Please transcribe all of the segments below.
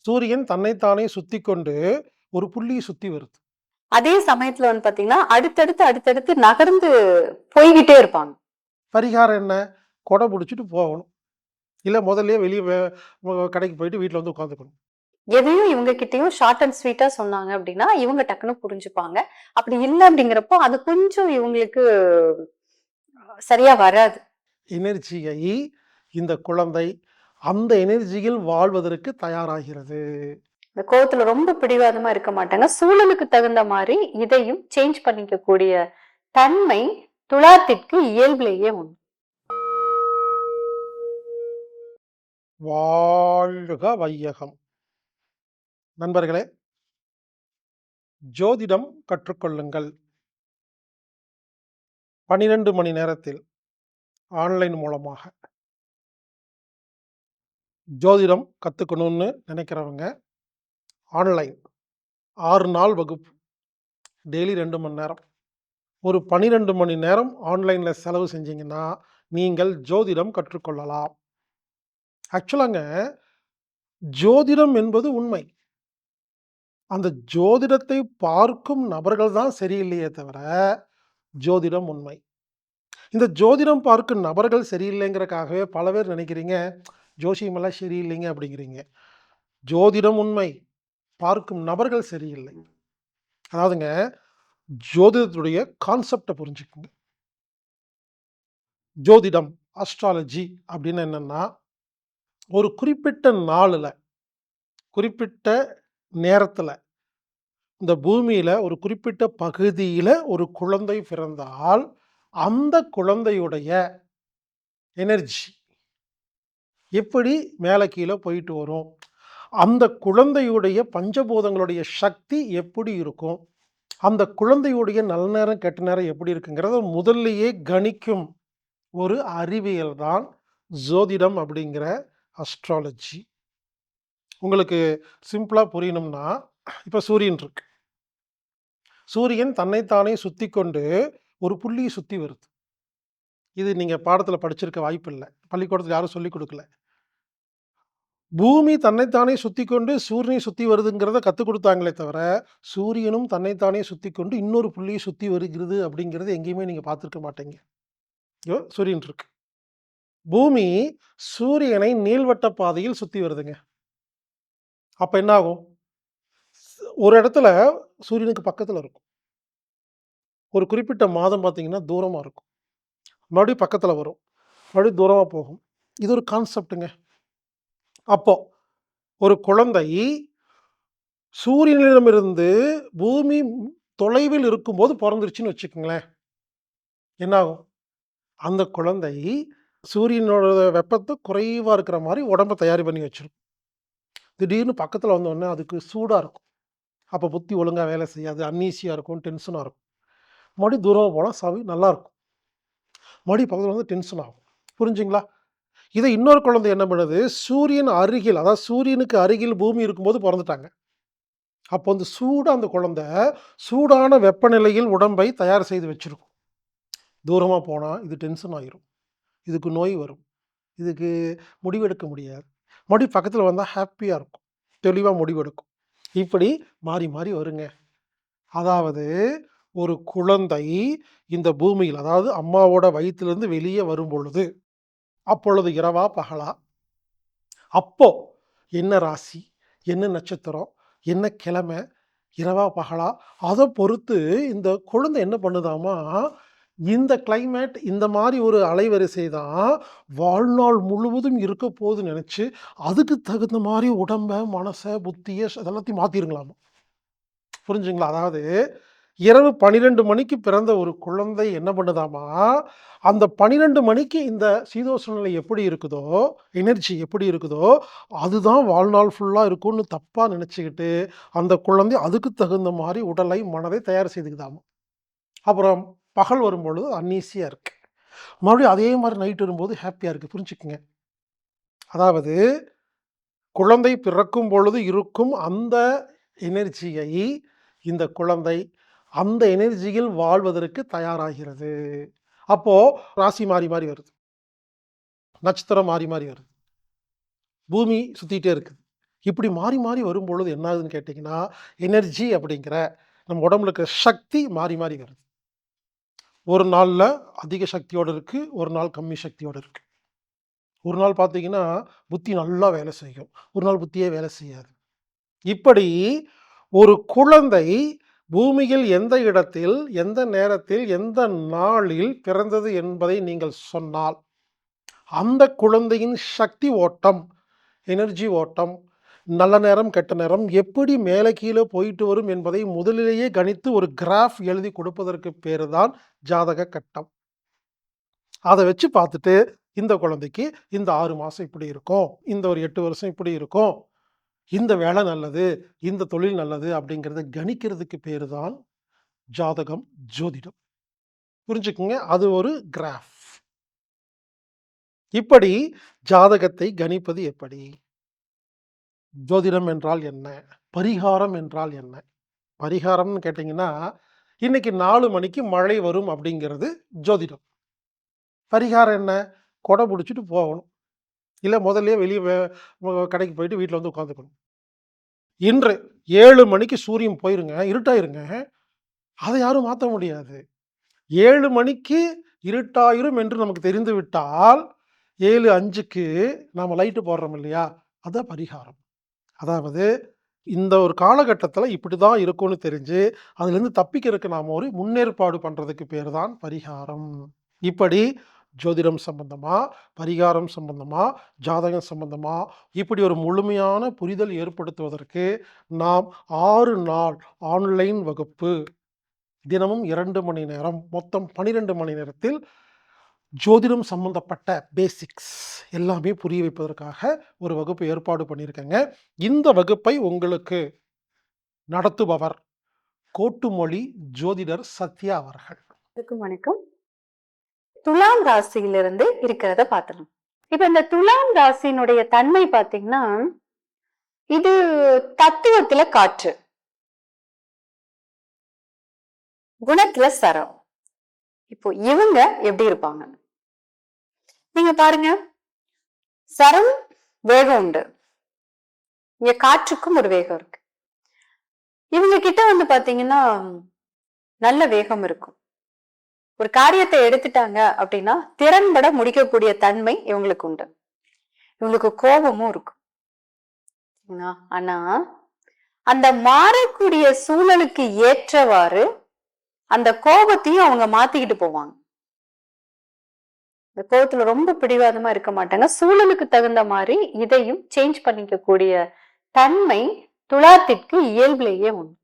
சூரியன் தன்னைத்தானே சுத்தி கொண்டு ஒரு புள்ளியை சுத்தி வருது. அதே சமயத்துல வந்து பாத்தீங்கன்னா, அடுத்தடுத்து, அடுத்தடுத்து நகர்ந்து போய்க்கிட்டே இருப்பாங்க. பரிகாரம் என்ன? கொடை புடிச்சுட்டு போகணும். இல்ல முதல்லயே வெளிய கடைக்கு போயிட்டு வீட்ல வந்து உட்காந்துக்கணும். எதையும் இவங்க கிட்டயும் ஷார்ட் அண்ட் ஸ்வீட்டா சொன்னாங்க அப்படின்னா, இவங்க டக்குனு புரிஞ்சுப்பாங்க. அப்படி இல்ல அப்படிங்கிறப்போ, அது கொஞ்சம் இவங்களுக்கு சரியா வராது. எனர்ஜியை இந்த குழந்தை அந்த எனர்ஜியில் வாழ்வதற்கு தயாராகிறது. இந்த கோவத்துல ரொம்ப பிடிவாதமா இருக்க மாட்டாங்க. சூழலுக்கு தகுந்த மாரி இதையும் சேஞ்ச் பண்ணிக்கக்கூடிய தன்மை துலாத்திற்கு இயல்பிலேயே உண்டு. வாழ்க வையகம். நண்பர்களே ஜோதிடம் கற்றுக்கொள்ளுங்கள். 12 மணி நேரத்தில் ஆன்லைன் மூலமாக ஜோதிடம் கற்றுக்கணும்னு நினைக்கிறவங்க, ஆன்லைன் ஆறு நாள் வகுப்பு. டெய்லி ரெண்டு மணி நேரம். ஒரு 12 மணி நேரம் ஆன்லைனில் செலவு செஞ்சீங்கன்னா, நீங்கள் ஜோதிடம் கற்றுக்கொள்ளலாம். ஆக்சுவலாங்க ஜோதிடம் என்பது உண்மை. அந்த ஜோதிடத்தை பார்க்கும் நபர்கள் தான் சரியில்லையே தவிர, ஜோதிடம் உண்மை. இந்த ஜோதிடம் பார்க்கும் நபர்கள் சரியில்லைங்கிறக்காகவே பல பேர் நினைக்கிறீங்க, ஜோசியமெல்லாம் சரியில்லைங்க அப்படிங்கிறீங்க. ஜோதிடம் உண்மை. பார்க்கும் நபர்கள் சரியில்லை. அதாவதுங்க, ஜோதிடத்துடைய கான்செப்ட்ட புரிஞ்சுக்கங்க. ஜோதிடம், அஸ்ட்ராலஜி அப்படின்னு என்னன்னா, ஒரு குறிப்பிட்ட நாளுல, குறிப்பிட்ட நேரத்துல, இந்த பூமியில ஒரு குறிப்பிட்ட பகுதியில ஒரு குழந்தை பிறந்தால், அந்த குழந்தையுடைய எனர்ஜி எப்படி மேலே கீழே போயிட்டு வரும்? அந்த குழந்தையுடைய பஞ்சபூதங்களுடைய சக்தி எப்படி இருக்கும்? அந்த குழந்தையுடைய நல்ல நேரம், கெட்ட நேரம் எப்படி இருக்குங்கிறத முதல்லையே கணிக்கும் ஒரு அறிவியல் தான் ஜோதிடம் அப்படிங்கிற அஸ்ட்ராலஜி. உங்களுக்கு சிம்பிளாக புரியணும்னா, இப்போ சூரியன் இருக்கு. சூரியன் தன்னைத்தானே சுற்றி கொண்டு ஒரு புள்ளியை சுற்றி வருது. இது நீங்கள் பாடத்தில் படிச்சிருக்க வாய்ப்பில்லை பள்ளிக்கூடத்தில் யாரும் சொல்லிக் கொடுக்கல பூமி தன்னைத்தானே சுத்திக் கொண்டு சூரியனை சுத்தி வருதுங்கிறத கத்துக் கொடுத்தாங்களே தவிர, சூரியனும் தன்னைத்தானே சுத்திக் கொண்டு இன்னொரு புள்ளிய சுத்தி வருகிறது அப்படிங்கிறது எங்கேயுமே நீங்க பார்த்திருக்க மாட்டீங்க. இதோ சூரியன் இருக்கு. பூமி சூரியனை நீள்வட்ட பாதையில் சுத்தி வருதுங்க. அப்ப என்ன ஆகும்? ஸ் ஒரு இடத்துல சூரியனுக்கு பக்கத்துல இருக்கும். ஒரு குறிப்பிட்ட மாதம் பார்த்தீங்கன்னா, தூரமா இருக்கும். மறுபடியும் பக்கத்துல வரும். மறுபடியும் தூரமா போகும். இது ஒரு கான்செப்ட்டுங்க. அப்போ ஒரு குழந்தை சூரியனிடமிருந்து பூமி தொலைவில் இருக்கும்போது பிறந்துருச்சுன்னு வச்சுக்கோங்களேன் என்ன ஆகும்? அந்த குழந்தை சூரியனோட வெப்பத்தை குறைவாக இருக்கிற மாதிரி உடம்ப தயார் பண்ணி வச்சிருக்கும். திடீர்னு பக்கத்தில் வந்தோடனே அதுக்கு சூடாக இருக்கும். அப்போ புத்தி ஒழுங்காக வேலை செய்யாது. அன்னீசியாக இருக்கும். டென்ஷனாக இருக்கும். மறுபடியும் தூரம் போனால் சவி நல்லாயிருக்கும் மறுபடியும் பக்கத்தில் வந்து டென்ஷன் ஆகும். புரிஞ்சுங்களா? இதை இன்னொரு குழந்தை என்ன பண்ணுது? சூரியன் அருகில் அதாவது சூரியனுக்கு அருகில் பூமி இருக்கும்போது பிறந்துட்டாங்க அப்போ அந்த சூடாக அந்த குழந்தை சூடான வெப்பநிலையில் உடம்பை தயார் செய்து வச்சுருக்கும் தூரமாக போனால் இது டென்ஷன் ஆயிரும். இதுக்கு நோய் வரும். இதுக்கு முடிவெடுக்க முடியாது. மறுபடியும் பக்கத்தில் வந்தால் ஹாப்பியாக இருக்கும். தெளிவாக முடிவெடுக்கும். இப்படி மாறி மாறி வருங்க. அதாவது ஒரு குழந்தை இந்த பூமியில் அதாவது அம்மாவோட வயிற்றுலேருந்து வெளியே வரும் வரும்பொழுது, அப்பொழுது இரவா? பகலா? அப்போ என்ன ராசி? என்ன நட்சத்திரம்? என்ன கிழமை? இரவா? பகலா? அதை பொறுத்து இந்த குழந்தை என்ன பண்ணுதாமா, இந்த கிளைமேட் இந்த மாதிரி ஒரு அலைவரிசை தான் வாழ்நாள் முழுவதும் இருக்க போகுதுன்னு நினச்சி அதுக்கு தகுந்த மாதிரி உடம்பை மனசை புத்தியை அதெல்லாத்தையும் எல்லாத்தையும் புரிஞ்சுங்களா? அதாவது இரவு 12 மணிக்கு பிறந்த ஒரு குழந்தை என்ன பண்ணுதாமா, அந்த 12 மணிக்கு இந்த சீதோஷ்ண நிலை எப்படி இருக்குதோ, எனர்ஜி எப்படி இருக்குதோ, அதுதான் வாழ்நாள் ஃபுல்லாக இருக்கும்னு தப்பாக நினச்சிக்கிட்டு அந்த குழந்தை அதுக்கு தகுந்த மாதிரி உடலை, மனதை தயார் செய்துக்குதாமா. அப்புறம் பகல் வரும்பொழுது அன்ஈஸியாக இருக்குது மறுபடியும் அதே மாதிரி நைட் வரும்போது ஹாப்பியாக இருக்குது புரிஞ்சுக்குங்க. அதாவது குழந்தை பிறக்கும் பொழுது இருக்கும் அந்த எனர்ஜியை இந்த குழந்தை அந்த எனர்ஜியில் வாழ்வதற்கு தயாராகிறது. அப்போது ராசி மாறி மாறி வருது. நட்சத்திரம் மாறி மாறி வருது. பூமி சுற்றிகிட்டே இருக்குது. இப்படி மாறி மாறி வரும்பொழுது என்ன ஆகுதுன்னு கேட்டிங்கன்னா, எனர்ஜி அப்படிங்கிற நம்ம உடம்புல இருக்கிற சக்தி மாறி மாறி வருது. ஒரு நாளில் அதிக சக்தியோடு இருக்குது ஒரு நாள் கம்மி சக்தியோடு இருக்குது ஒரு நாள் பார்த்தீங்கன்னா, புத்தி நல்லா வேலை செய்யும். ஒரு நாள் புத்தியே வேலை செய்யாது. இப்படி ஒரு குழந்தை பூமியில் எந்த இடத்தில், எந்த நேரத்தில், எந்த நாளில் பிறந்தது என்பதை நீங்கள் சொன்னால், அந்த குழந்தையின் சக்தி ஓட்டம், எனர்ஜி ஓட்டம், நல்ல நேரம், கெட்ட நேரம் எப்படி மேலே கீழே போயிட்டு வரும் என்பதை முதலிலேயே கணித்து ஒரு கிராஃப் எழுதி கொடுப்பதற்கு பேர் தான் ஜாதக கட்டம். அதை வச்சு பார்த்துட்டு, இந்த குழந்தைக்கு இந்த ஆறு மாதம் இப்படி இருக்கும். இந்த ஒரு எட்டு வருஷம் இப்படி இருக்கும். இந்த வேலை நல்லது, இந்த தொழில் நல்லது அப்படிங்கிறத கணிக்கிறதுக்கு பேர் தான் ஜாதகம், ஜோதிடம். புரிஞ்சுக்குங்க. அது ஒரு கிராஃப். இப்படி ஜாதகத்தை கணிப்பது எப்படி? ஜோதிடம் என்றால் என்ன? பரிகாரம் என்றால் என்ன? பரிகாரம்னு கேட்டிங்கன்னா இன்னைக்கு நாலு மணிக்கு மழை வரும் அப்படிங்கிறது ஜோதிடம். பரிகாரம் என்ன? கொடை பிடிச்சிட்டு போகணும். இல்லை முதல்லையே வெளியே கடைக்கு போயிட்டு வீட்டில் வந்து உட்காந்துக்கணும். இன்று ஏழு மணிக்கு சூரியன் போயிருங்க, இருட்டாயிருங்க. அதை யாரும் மாற்ற முடியாது. ஏழு மணிக்கு இருட்டாயிரும் என்று நமக்கு தெரிந்து விட்டால், 7:05க்கு நாம லைட்டு போடுறோம் இல்லையா? அதான் பரிகாரம். அதாவது இந்த ஒரு காலகட்டத்தில் இப்படி தான் இருக்கும்னு தெரிஞ்சு, அதுலேருந்து தப்பிக்கிறதுக்கு நாம் ஒரு முன்னேற்பாடு பண்ணுறதுக்கு பேர் தான் பரிகாரம். இப்படி ஜோதிடம் சம்பந்தமாக பரிகாரம் சம்பந்தமாக ஜாதகம் சம்பந்தமாக இப்படி ஒரு முழுமையான புரிதல் ஏற்படுத்துவதற்கு நாம் ஆறு நாள் ஆன்லைன் வகுப்பு, தினமும் இரண்டு மணி நேரம், மொத்தம் 12 மணி நேரத்தில் ஜோதிடம் சம்பந்தப்பட்ட பேசிக்ஸ் எல்லாமே புரிய வைப்பதற்காக ஒரு வகுப்பு ஏற்பாடு பண்ணியிருக்கேங்க. இந்த வகுப்பை உங்களுக்கு நடத்துபவர் கோட்டுமொழி ஜோதிடர் சத்யா அவர்கள். வணக்கம். துலாம் ராசியிலிருந்து இருக்கிறத பார்த்துடலாம். இப்ப இந்த துலாம் ராசியினுடைய தன்மை பார்த்தீங்கன்னா, இது தத்துவத்துல காற்று. குணத்துல சரம். இப்போ இவங்க எப்படி இருப்பாங்க? நீங்க பாருங்க. சரம் வேகம் உண்டு. இங்க காற்றுக்கும் ஒரு வேகம் இருக்கு. இவங்க கிட்ட வந்து பாத்தீங்கன்னா, நல்ல வேகம் இருக்கும். ஒரு காரியத்தை எடுத்துட்டாங்க அப்படின்னா, திறன்பட முடிக்கக்கூடிய தன்மை இவங்களுக்கு உண்டு. இவங்களுக்கு கோபமும் இருக்கும். ஆனா, அந்த மாறக்கூடிய சூழலுக்கு ஏற்றவாறு, அந்த கோபத்தையும் அவங்க மாத்திக்கிட்டு போவாங்க. இந்த கோபத்துல ரொம்ப பிடிவாதமா இருக்க மாட்டாங்க. சூழலுக்கு தகுந்த மாதிரி இதையும் சேஞ்ச் பண்ணிக்கக்கூடிய தன்மை துலாத்திற்கு இயல்பிலேயே உண்டு.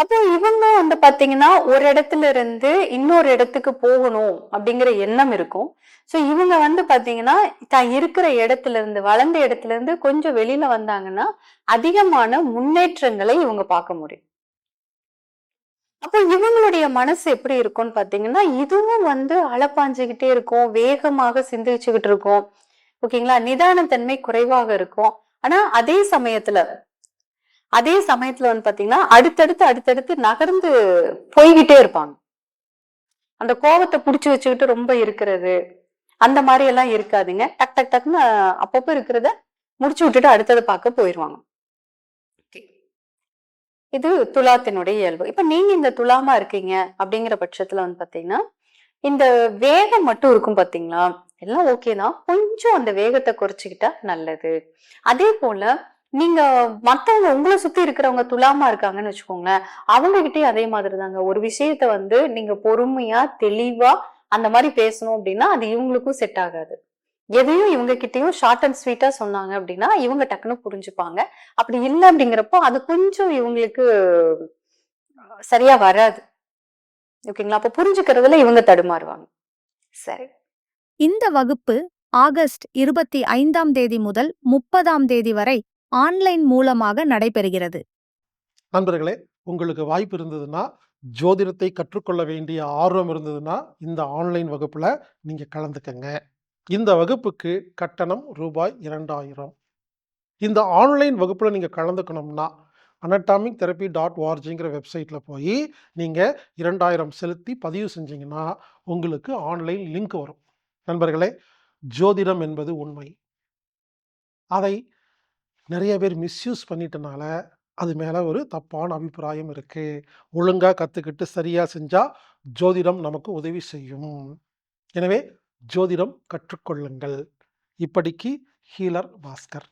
அப்போ இவங்க வந்து பாத்தீங்கன்னா, ஒரு இடத்துல இருந்து இன்னொரு இடத்துக்கு போகணும் அப்படிங்கிற எண்ணம் இருக்கும். ஸோ இவங்க வந்து பாத்தீங்கன்னா, தான் இருக்கிற இடத்துல இருந்து, வளர்ந்த இடத்துல இருந்து கொஞ்சம் வெளியில வந்தாங்கன்னா, அதிகமான முன்னேற்றங்களை இவங்க பார்க்க முடியும். அப்போ இவங்களுடைய மனசு எப்படி இருக்கும்னு பாத்தீங்கன்னா, இதுவும் வந்து அலப்பாஞ்சுக்கிட்டே இருக்கும். வேகமாக சிந்திச்சுக்கிட்டு இருக்கும். ஓகேங்களா? நிதானத்தன்மை குறைவாக இருக்கும். ஆனா, அதே சமயத்துல அதே சமயத்துல வந்து பாத்தீங்கன்னா, அடுத்தடுத்து, அடுத்தடுத்து நகர்ந்து போய்க்கிட்டே இருப்பாங்க. அந்த கோவத்த புடிச்சு வச்சுக்கிட்டு ரொம்ப இருக்கிறது, அந்த மாரி எல்லாம் இருக்காதுங்க. டக் டக் டக்ன்னு அப்பப்ப இருக்கிறத முடிச்சு விட்டுட்டு அடுத்தத பார்க்க போயிருவாங்க. இது துலாத்தினுடைய இயல்பு. இப்ப நீங்க இந்த துலாமா இருக்கீங்க அப்படிங்கிற பட்சத்துல வந்து பாத்தீங்கன்னா, இந்த வேகம் மட்டும் இருக்கும் பாத்தீங்களா? எல்லாம் ஓகே தான். கொஞ்சம் அந்த வேகத்த குறைச்சுக்கிட்டா நல்லது. அதே போல நீங்க மத்தவங்க உங்கள சுத்தி இருக்கிறவங்க துலாமா இருக்காங்கன்னு வச்சுக்கோங்களேன். அவங்க கிட்டயும் அதே மாதிரி தாங்க. ஒரு விஷயத்த வந்து நீங்க பொறுமையா, தெளிவா அந்த மாதிரி பேசணும் அப்படின்னா, அது இவங்களுக்கும் செட் ஆகாது. எதையும் இவங்க கிட்டயும் ஷார்ட் அண்ட் ஸ்வீட்டா சொன்னாங்க அப்படின்னா, இவங்க டக்குன்னு புரிஞ்சுப்பாங்க. அப்படி இல்லை அப்படிங்கிறப்போ, அது கொஞ்சம் இவங்களுக்கு சரியா வராது. ஓகேங்களா? அப்ப புரிஞ்சுக்கிறதுல இவங்க தடுமாறுவாங்க. சரி. இந்த வகுப்பு ஆகஸ்ட் 25ஆம் தேதி முதல் 30ஆம் தேதி வரை ஆன்லைன் மூலமாக நடைபெறுகிறது. நண்பர்களே, உங்களுக்கு வாய்ப்பு இருந்ததுன்னா, ஜோதிடத்தை கற்றுக்கொள்ள வேண்டிய ஆர்வம் இருந்ததுன்னா, இந்த ஆன்லைன் வகுப்புல நீங்க கலந்துக்கங்க. இந்த வகுப்புக்கு கட்டணம் ரூபாய் 2000. இந்த ஆன்லைன் வகுப்புல நீங்க கலந்துக்கணும்னா, அனட்டாமிக் தெரப்பி டாட் ஓஆர்ஜிங்கிற வெப்சைட்டில் போய் நீங்கள் இரண்டாயிரம் செலுத்தி பதிவு செஞ்சீங்கன்னா, உங்களுக்கு ஆன்லைன் லிங்க் வரும். நண்பர்களே, ஜோதிடம் என்பது உண்மை. அதை நிறைய பேர் மிஸ்யூஸ் பண்ணிட்டனால அது மேலே ஒரு தப்பான அபிப்பிராயம் இருக்குது ஒழுங்காக கற்றுக்கிட்டு சரியாக செஞ்சால் ஜோதிடம் நமக்கு உதவி செய்யும். எனவே ஜோதிடம் கற்றுக்கொள்ளுங்கள். இப்படிக்கு ஹீலர் பாஸ்கர்.